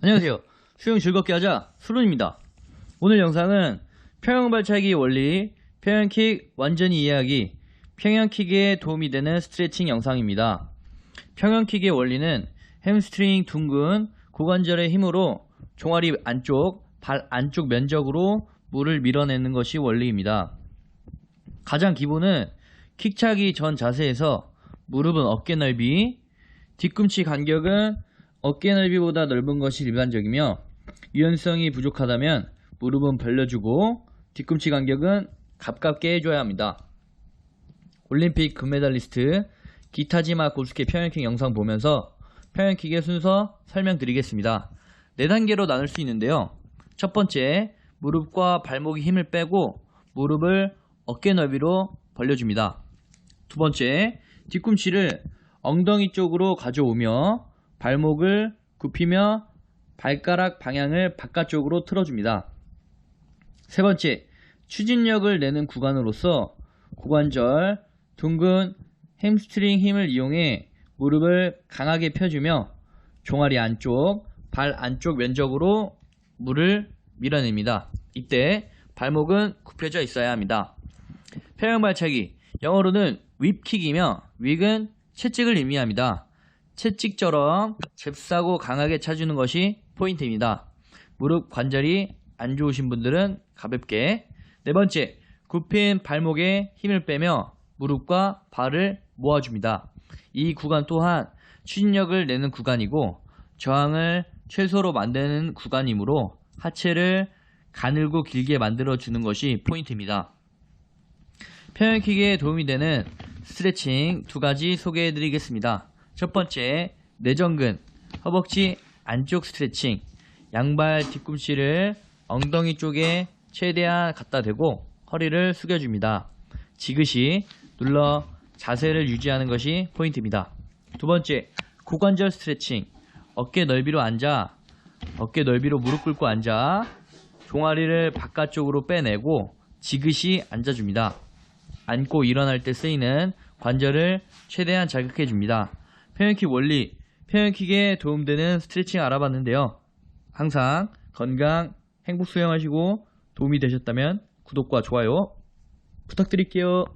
안녕하세요. 수영 즐겁게 하자 수lun입니다. 오늘 영상은 평형발차기 원리, 평형킥 완전히 이해하기, 평형킥에 도움이 되는 스트레칭 영상입니다. 평형킥의 원리는 햄스트링 둥근 고관절의 힘으로 종아리 안쪽, 발 안쪽 면적으로 물을 밀어내는 것이 원리입니다. 가장 기본은 킥차기 전 자세에서 무릎은 어깨 넓이, 뒤꿈치 간격은 어깨 넓이보다 넓은 것이 일반적이며 유연성이 부족하다면 무릎은 벌려주고 뒤꿈치 간격은 가깝게 해줘야 합니다. 올림픽 금메달리스트 기타지마 고스케 평형킥 영상 보면서 평형킥의 순서 설명드리겠습니다. 4단계로 나눌 수 있는데요. 첫 번째, 무릎과 발목에 힘을 빼고 무릎을 어깨 넓이로 벌려줍니다. 두 번째, 뒤꿈치를 엉덩이 쪽으로 가져오며 발목을 굽히며 발가락 방향을 바깥쪽으로 틀어줍니다. 세 번째, 추진력을 내는 구간으로서 고관절, 둥근 햄스트링 힘을 이용해 무릎을 강하게 펴주며 종아리 안쪽, 발 안쪽 면적으로 물을 밀어냅니다. 이때 발목은 굽혀져 있어야 합니다. 평형발차기, 영어로는 윕킥이며 윕은 채찍을 의미합니다. 채찍처럼 잽싸고 강하게 차주는 것이 포인트입니다. 무릎 관절이 안 좋으신 분들은 가볍게 네 번째, 굽힌 발목에 힘을 빼며 무릎과 발을 모아줍니다. 이 구간 또한 추진력을 내는 구간이고 저항을 최소로 만드는 구간이므로 하체를 가늘고 길게 만들어 주는 것이 포인트입니다. 평형킥에 도움이 되는 스트레칭 두 가지 소개해 드리겠습니다. 첫 번째, 내전근, 허벅지 안쪽 스트레칭. 양발 뒤꿈치를 엉덩이 쪽에 최대한 갖다 대고 허리를 숙여줍니다. 지그시 눌러 자세를 유지하는 것이 포인트입니다. 두 번째, 고관절 스트레칭. 어깨 넓이로 앉아, 어깨 넓이로 무릎 꿇고 앉아, 종아리를 바깥쪽으로 빼내고 지그시 앉아줍니다. 앉고 일어날 때 쓰이는 관절을 최대한 자극해 줍니다. 평형킥 원리, 평형킥에 도움되는 스트레칭 알아봤는데요. 항상 건강, 행복 수영하시고 도움이 되셨다면 구독과 좋아요 부탁드릴게요.